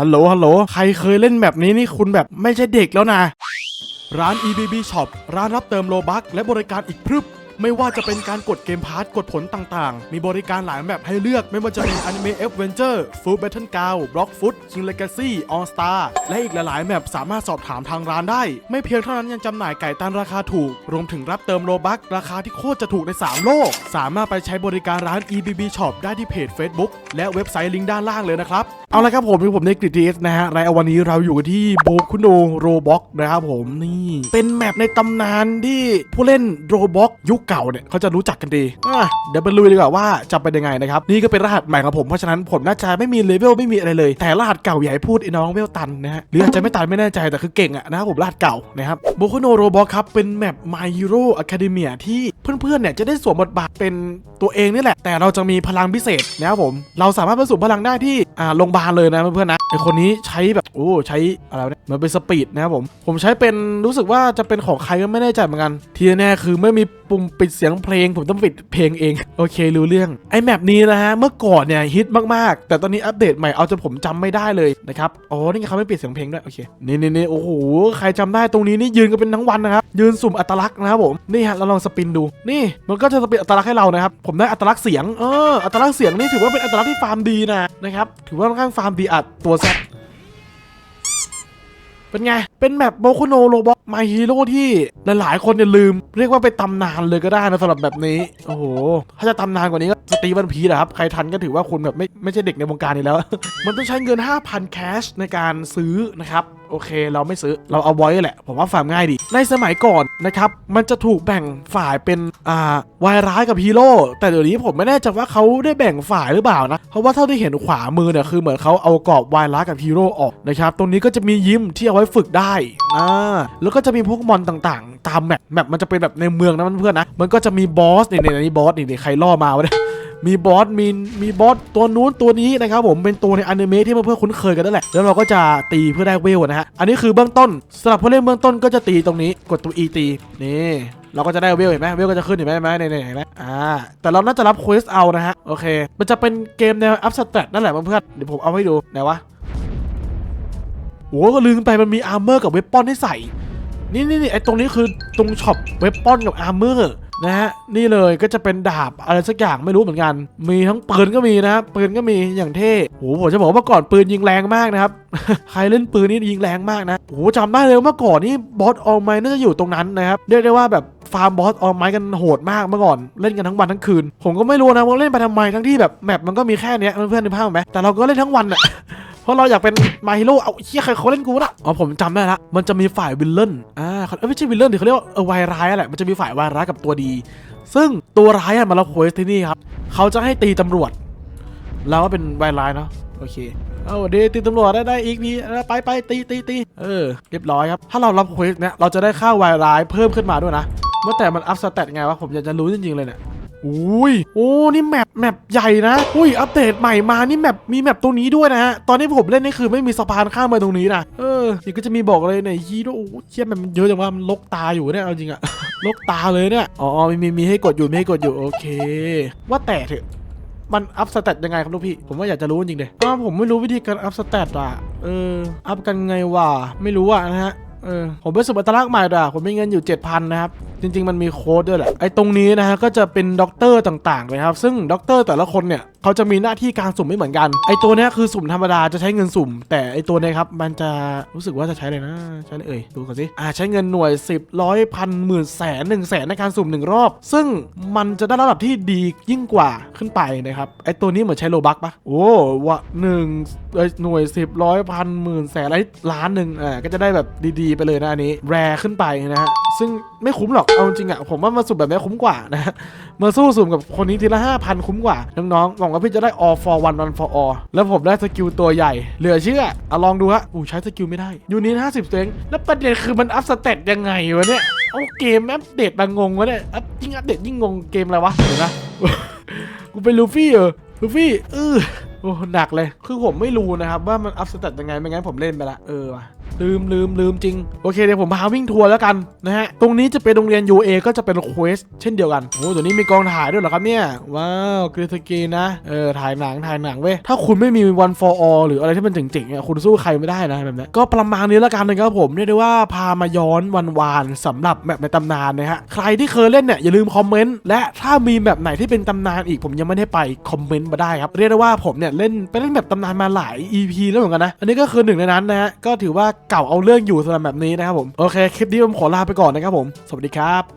ฮัลโหล ฮัลโหล ใครเคยเล่นแบบนี้นี่คุณแบบไม่ใช่เด็กแล้วนะ ร้าน EBB Shop ร้านรับเติมโลบัคและบริการอีกพรึบ ไม่ว่าจะเป็นการกดเกมพาร์ตกดผลต่างๆ มีบริการหลายแบบให้เลือก ไม่ว่าจะเป็น Anime Adventure Food Battle Ground Block Foot King Legacy All Star และอีกหลายๆ แบบสามารถสอบถามทางร้านได้ ไม่เพียงเท่านั้นยังจำหน่ายไก่ตันราคาถูก รวมถึงรับเติมโลบัคราคาที่โคตรจะถูกใน 3 โลก สามารถไปใช้บริการร้าน EBB Shop ได้ที่เพจ Facebook และเว็บไซต์ลิงก์ด้านล่างเลยนะครับเอาละครับผมคือผมในกริทีสนะฮะราวันนี้เราอยู่กันที่โบคุโนโรบ็อกนะครับผมนี่เป็นแมปในตำนานที่ผู้เล่นโรบ็อกยุคเก่าเนี่ยเขาจะรู้จักกันดีอะเดี๋ยวไปลุยดีกว่าว่าจะเป็นยังไงนะครับนี่ก็เป็นรหัสใหม่ของผมเพราะฉะนั้นผมน่าจะไม่มีเลเวลไม่มีอะไรเลย แต่รหัสเก่าอย่าใหญ่พูดไอ้น้องเวลตันนะฮะหรืออาจจะไม่ตันไม่แน่ใจแต่คือเก่งอะนะครับผมรหัสเก่านะครับโบคุโนโรบ็อกครับเป็นแมป My Hero Academia ที่เพื่อนๆเนี่ยจะได้สวมบทบาทเป็นตัวเองนี่แหละ แต่เราจะมีพลังพิเศษนะครับผมเราสามารถผสมพลังได้ที่อ่าโรงพยาบาลเลยนะเพื่อนๆนะไอคนนี้ใช้แบบโอ้ใช้อะไรเนี่ยมันเป็นสปีดนะครับผมผมใช้เป็นรู้สึกว่าจะเป็นของใครก็ไม่แน่ใจเหมือนกันที่แน่คือไม่มี ปุ่มปิดเสียงเพลง ผมต้องปิดเพลงเอง โอเครู้เรื่องไอแมปนี้นะฮะเมื่อก่อนเนี่ยฮิตมากๆ แต่ตอนนี้อัปเดตใหม่เอาจนผมจำไม่ได้เลยนะครับอ๋อนี่ไงเขาไม่ปิดเสียงเพลงด้วยโอเคนี่นี่นี่โอ้โหใครจำได้ตรงนี้นี่ยืนกันเป็นทั้งวันนะครับยืนสุ่มอัตลักษณ์นะครับผมนี่ฮะเราลองสปินดูนี่ มันก็จะสปินอัตลักษณ์ให้เรานะครับผมได้อัตลักษณ์เสียงเอออัตลักษณ์เสียงนี่ถือว่าเป็นอัตลักษณ์ที่ฟาร์มดีนะนะครับถือว่าค่อนข้างฟาร์มดีอัดตัวแซ เป็นไง เป็นแบบโบคุโนโรบอทมาฮีโร่ที่หลายๆ คนเนี่ยลืม เรียกว่าไปตำนานเลยก็ได้นะสำหรับแบบนี้ โอ้โห ถ้าจะตำนานกว่านี้ก็สตีวันพีนะครับ ใครทันก็ถือว่าคุณแบบไม่ไม่ใช่เด็กในวงการนี้แล้ว มันต้องใช้เงิน 5,000 แคชในการซื้อนะครับโอเค เราไม่ซื้อเราเอาไว้แหละ ผมว่าฟาร์มง่ายดี ในสมัยก่อนนะครับ มันจะถูกแบ่งฝ่ายเป็นอ่าวายร้ายกับฮีโร่แต่เดี๋ยวนี้ผมไม่แน่ใจว่าเขาได้แบ่งฝ่ายหรือเปล่านะ เพราะว่าเท่าที่เห็นขวามือเนี่ยคือเหมือนเขาเอากรอบวายร้ายกับฮีโร่ออกนะครับตรงนี้ก็จะมียิมที่เอาไว้ฝึกได้อ่าแล้วก็จะมีพวกมอนต่างๆ ตามแมปแมปมันจะเป็นแบบในเมืองนะเพื่อนๆนะมันก็จะมีบอสนี่ๆนี่บอสนี่ใครล่อมาวะเนี่ย มีบอสมีมีบอสตัวนู้นตัวนี้นะครับผมเป็นตัวในอนิเมะที่เพื่อนๆคุ้นเคยกันนั่นแหละแล้วเราก็จะตีเพื่อได้เวลนะฮะอันนี้คือเบื้องต้นสำหรับผู้เล่นเบื้องต้นก็จะตีตรงนี้กดตัว E ตีนี่เราก็จะได้เวลเห็นไหมเวลก็จะขึ้นเห็นไหมเห็นไหมเนี่ยเห็นไหมอ่าแต่เราน่าจะรับเควสเอานะฮะโอเค มันจะเป็นเกมแนวอัพสแตทนั่นแหละเพื่อนๆเดี๋ยวผมเอาให้ดูไหนวะโอ้ก็ลืมไปมันมีอาร์เมอร์กับเวปปอนให้ใส่นี่นี่ไอตรงนี้คือตรงช็อปเวปอนกับอาร์เมอร์ นะฮะนี่เลยก็จะเป็นดาบอะไรสักอย่างไม่รู้เหมือนกัน มีทั้งปืนก็มีนะปืนก็มีอย่างเท่โอ้โหผมจะบอกว่าเมื่อก่อนปืนยิงแรงมากนะครับ ใครเล่นปืนนี่ยิงแรงมากนะโอ้โหจำได้เลยว่าเมื่อก่อนนี่บอสออลไมน่าจะอยู่ตรงนั้นนะครับเรียกได้ว่าแบบฟาร์มบอสออลไม้กันโหดมากเมื่อก่อนเล่นกันทั้งวันทั้งคืน ผมก็ไม่รู้นะว่าเล่นไปทำไมทั้งที่แบบแมปมันก็มีแค่เนี้ยเพื่อนๆนึกภาพไหมแต่เราก็เล่นทั้งวันอะ ราะเราอยากเป็นมาฮิโร่เอาเฮียใครเขาเล่นกูนะอ๋อผมจำได้ละมันจะมีฝ่ายวิลเลนอ่าเขาเอ้ยไม่ใช่วิลเลนดิเขาเรียกว่าเออวายร้ายอะแหละมันจะมีฝ่ายวายร้ายกับตัวดี ซึ่งตัวร้ายอะมาเราโคสที่นี่ครับเขาจะให้ตีตำรวจเราก็เป็นวายร้ายเนาะโอเคเอาเดยวตีตำรวจได้ได้อีกพีไปไปตีตีตีเออเรียบร้อยครับถ้าเรารับเควสเนี่ยเราจะได้ค่าวายร้ายเพิ่มขึ้นมาด้วยนะเมื่อแต่มันอัพสเตตไงวะผมอยากจะรู้จริงๆเลยเนี่ย อุ้ย โอ้ นี่แมป แมปใหญ่นะ อุ้ย อัปเดตใหม่มา นี่แมป มีแมปตรงนี้ด้วยนะฮะ ตอนที่ผมเล่นนี่คือไม่มีสะพานข้ามมาตรงนี้นะ เออนี่ก็จะมีบอกเลยเนี่ยฮีโร่โอ้เชี่ยมันเยอะจังว่ามันลกตาอยู่เนี่ย เอาจริงอะลกตาเลยเนี่ย อ๋อมีมี มีให้กดอยู่ มีให้กดอยู่ โอเค ว่าแต่เถอะ มันอัพสเตตยังไงครับลูกพี่ ผมว่าอยากจะรู้จริงเลยอ้าผมไม่รู้วิธีการอัพสเตตอะ เออ อัพกันไงวะ ไม่รู้อะนะฮะ เออผมไปสุบัตลักษณ์ใหม่ด่ะผมมีเงินอยู่ 7,000 นะครับ จริง ๆ มันมีโค้ดด้วยแหละ ไอ้ตรงนี้นะฮะก็จะเป็นด็อกเตอร์ต่างๆเลยครับ ซึ่งด็อกเตอร์แต่ละคนเนี่ยเขาจะมีหน้าที่การสุ่มไม่เหมือนกัน ไอ้ตัวเนี้ยคือสุ่มธรรมดาจะใช้เงินสุ่ม แต่ไอ้ตัวเนี้ยครับมันจะรู้สึกว่าจะใช้เลยนะ ใช้เลยเอ่ยดูก่อนสิ อ่าใช้เงินหน่วย 10ร้อยพันหมื่นแสนหนึ่งแสนในการสุ่มหนึ่งรอบ ซึ่งมันจะได้ระดับที่ดียิ่งกว่าขึ้นไปนะครับไอ้ตัวนี้เหมือนใช้โลบักปะโอ้วะหนึ่งหน่วยสิบร้อยพันหมื่นแสนอะไรล้านหนึ่งอ่าก็จะได้แบบดีไปเลยนะอันนี้แรขึ้นไปนะฮะซึ่งไม่คุ้มหรอกเอาจริงอะผมว่ามาสุ่มแบบนี้คุ้มกว่านะมาสู้สุ่มกับคนนี้ทีละห้าพันคุ้มกว่า น้องๆหวังว่าพี่จะได้ all for one one for all แล้วผมได้สกิลตัวใหญ่ เหลือเชื่อเอาลองดูฮะอู้ใช้สกิลไม่ได้ยูนิตห้าสิบตัวเองแล้วประเด็นคือมันอัพสเตตยังไงวะเนี่ยเอาเกมอัปเดตมางงวะเนี่ยอัพยิ่งอัปเดตยิ่งงงเกมอะไรวะเดี๋ยวนะกูเป็นลูฟี่เหรอลูฟี่เออโอ้หนักเลย คือผมไม่รู้นะครับว่ามันอัพสเตตยังไง ไม่งั้นผมเล่นไปละ เออ ลืมลืมลืมจริง โอเคเดี๋ยวผมพาวิ่งทัวร์แล้วกันนะฮะ ตรงนี้จะเป็นโรงเรียน UA ก็จะเป็นเควสเช่นเดียวกัน โอ้ตัวนี้มีกองถ่ายด้วยเหรอครับเนี่ย ว้าวกรีนสกรีนนะ เออ ถ่ายหนังถ่ายหนังเว้ย ถ้าคุณไม่มี one for all หรืออะไรที่มันเจ๋งๆอะคุณสู้ใครไม่ได้นะแบบนี้ก็ประมาณนี้แล้วกันนะครับผมเรียกได้ว่าพามาย้อนวันวานๆสำหรับแมปในตำนานนะฮะ ใครที่เคยเล่นเนี่ยอย่าลืมคอมเมนต์และถ้ามีแบบไหนที่เป็นตำนานอีกผมยังไม่ได้ไปคอมเมนต์มาได้ครับเรียกได้ว่าผมเนี่ยเล่นไปเล่นแบบตำนานมาหลาย EP แล้วเหมือนกันนะอันนี้ก็คือหนึ่งในนั้นนะฮะก็ถือว่าเก่าเอาเรื่องอยู่สำหรับแบบนี้นะครับผมโอเคคลิปนี้ผมขอลาไปก่อนนะครับผมสวัสดีครับ